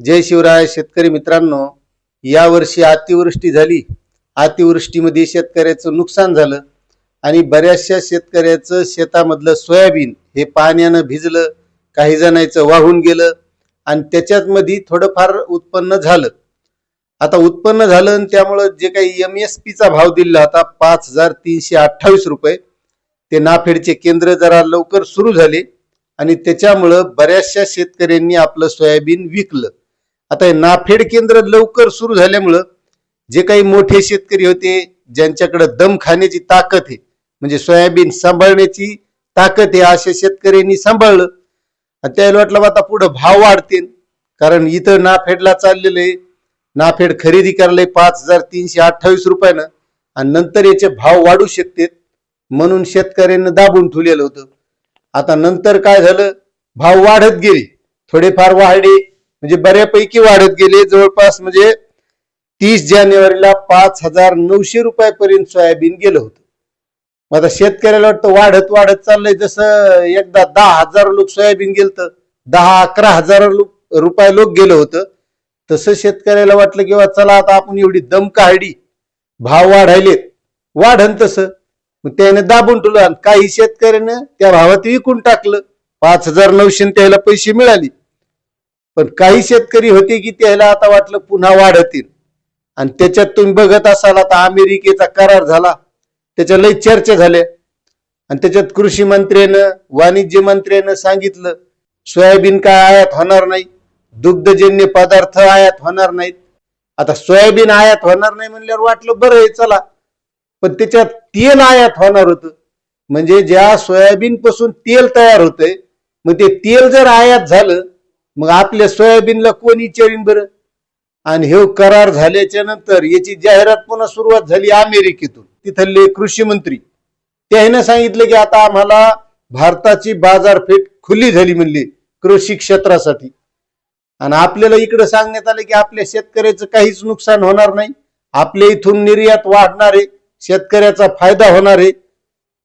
जय शिवराय शेतकरी मित्रांनो यावर्षी अतिवृष्टी झाली. अतिवृष्टीमध्ये शेतकऱ्याचं नुकसान झालं आणि बऱ्याचशा शेतकऱ्याचं शेतामधलं सोयाबीन हे पाण्यानं भिजलं काही जणांचं वाहून गेलं आणि त्याच्यात मध्ये थोडंफार उत्पन्न झालं. आता उत्पन्न झालं आणि त्यामुळं जे काही एम एस चा भाव दिला होता पाच हजार तीनशे अठ्ठावीस रुपये. ते नाफेडचे केंद्र जरा लवकर सुरू झाले आणि त्याच्यामुळं बऱ्याचशा शेतकऱ्यांनी आपलं सोयाबीन विकलं. आता हे नाफेड केंद्र लवकर सुरू झाल्यामुळं जे काही मोठे शेतकरी होते ज्यांच्याकडे दम खाण्याची ताकद आहे म्हणजे सोयाबीन सांभाळण्याची ताकद आहे अशा शेतकऱ्यांनी सांभाळलं. आणि त्याला वाटलं बा आता पुढं भाव वाढतील कारण इथं नाफेडला चाललेलं आहे. नाफेड खरेदी करायला पाच हजार तीनशे अठ्ठावीस रुपयानं आणि नंतर याचे भाव वाढू शकते म्हणून शेतकऱ्यांना दाबून ठेवलेलं होतं. आता नंतर काय झालं? भाव वाढत गेले. थोडेफार वाढले. म्हणजे बऱ्यापैकी वाढत गेले. जवळपास म्हणजे तीस जानेवारीला पाच हजार नऊशे रुपयापर्यंत सोयाबीन गेलं होतं. मग आता शेतकऱ्याला वाटतं वाढत वाढत चाललंय. जसं एकदा दहा हजार लोक सोयाबीन गेलं दहा अकरा हजार लोक रुपये लोक गेलं होतं. तसं शेतकऱ्याला वाटलं किंवा चला आता आपण एवढी दम काढली. भाव वाढायलेत. वाढन तसं. मग त्याने दाबून ठेवलं आणि काही शेतकऱ्यानं त्या भावात विकून टाकलं. पाच हजार नऊशे त्याला पैसे मिळाले. पण काही शेतकरी होते की त्याला आता वाटलं पुन्हा वाढतील. आणि त्याच्यात तुम्ही बघत असाल आता अमेरिकेचा करार झाला त्याच्या लय चर्चा झाल्या. आणि त्याच्यात कृषी मंत्र्यानं वाणिज्य मंत्र्यानं सांगितलं सोयाबीन काय आयात होणार नाही दुग्धजन्य पदार्थ आयात होणार नाहीत. आता सोयाबीन आयात होणार नाही म्हणल्यावर वाटलं बरं आहे चला. पण त्याच्यात तेल आयात होणार होतं. म्हणजे ज्या सोयाबीन पासून तेल तयार होतंय मग ते तेल जर आयात झालं मग आपल्या सोयाबीनला कोण विचारीन बरं? आणि हे करार झाल्याच्यानंतर याची जाहिरात पुन्हा सुरुवात झाली अमेरिकेतून. तिथले कृषी मंत्री. त्याने सांगितलं की आता आम्हाला भारताची बाजारपेठ खुली झाली म्हणली कृषी क्षेत्रासाठी. आणि आपल्याला इकडे सांगण्यात आलं की आपल्या शेतकऱ्याचं काहीच नुकसान होणार नाही. आपल्या इथून निर्यात वाढणार आहे शेतकऱ्याचा फायदा होणार आहे.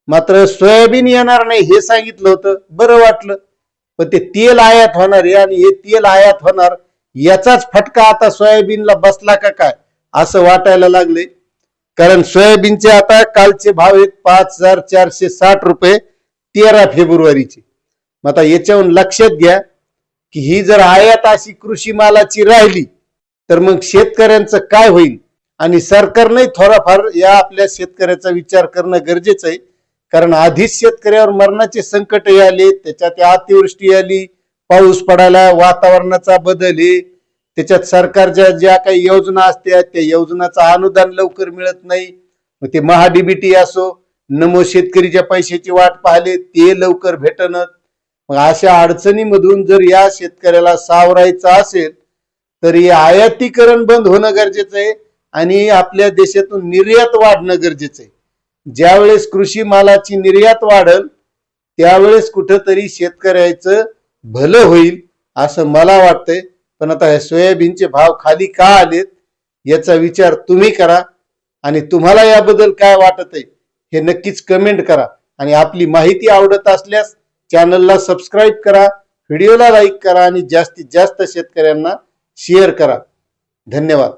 मात्र सोयाबीन येणार नाही हे सांगितलं होतं. बरं वाटलं. पण ते तेल आयात होणार आहे आणि हे तेल आयात होणार याचाच फटका आता सोयाबीनला बसला का काय? असं वाटायला लागले कारण सोयाबीनचे आता कालचे भाव आहेत पाच हजार चारशे साठ रुपये तेरा फेब्रुवारीचे. मग आता याच्याहून लक्षात घ्या की ही जर आयात अशी कृषी मालाची राहिली तर मग शेतकऱ्यांचं काय होईल? आणि सरकारने थोडाफार या आपल्या शेतकऱ्याचा विचार करणं गरजेचं आहे. कारण आधीच शेतकऱ्यावर मरणाचे संकट आले त्याच्यात अतिवृष्टी आली पाऊस पडायला वातावरणाचा बदल आहे. त्याच्यात सरकारच्या ज्या काही योजना असत्या त्या योजनाचं अनुदान लवकर मिळत नाही. मग ते महाडीबीटी असो नमो शेतकरीच्या पैशाची वाट पाहिले ते लवकर भेटणं. मग अशा अडचणीमधून जर या शेतकऱ्याला सावरायचं असेल तर हे आयातीकरण बंद होणं गरजेचं आहे आणि आपल्या देशातून निर्यात वाढणं गरजेचं आहे. ज्यावेळेस कृषी मालाची निर्यात वाढल त्यावेळेस कुठंतरी शेतकऱ्याचं भलं होईल असं मला वाटतंय. पण आता हे सोयाबीनचे भाव खाली का आलेत याचा विचार तुम्ही करा आणि तुम्हाला याबद्दल काय वाटत आहे हे नक्कीच कमेंट करा. आणि आपली माहिती आवडत असल्यास चॅनलला सबस्क्राईब करा व्हिडिओला लाईक करा आणि जास्तीत जास्त शेतकऱ्यांना शेअर करा. धन्यवाद.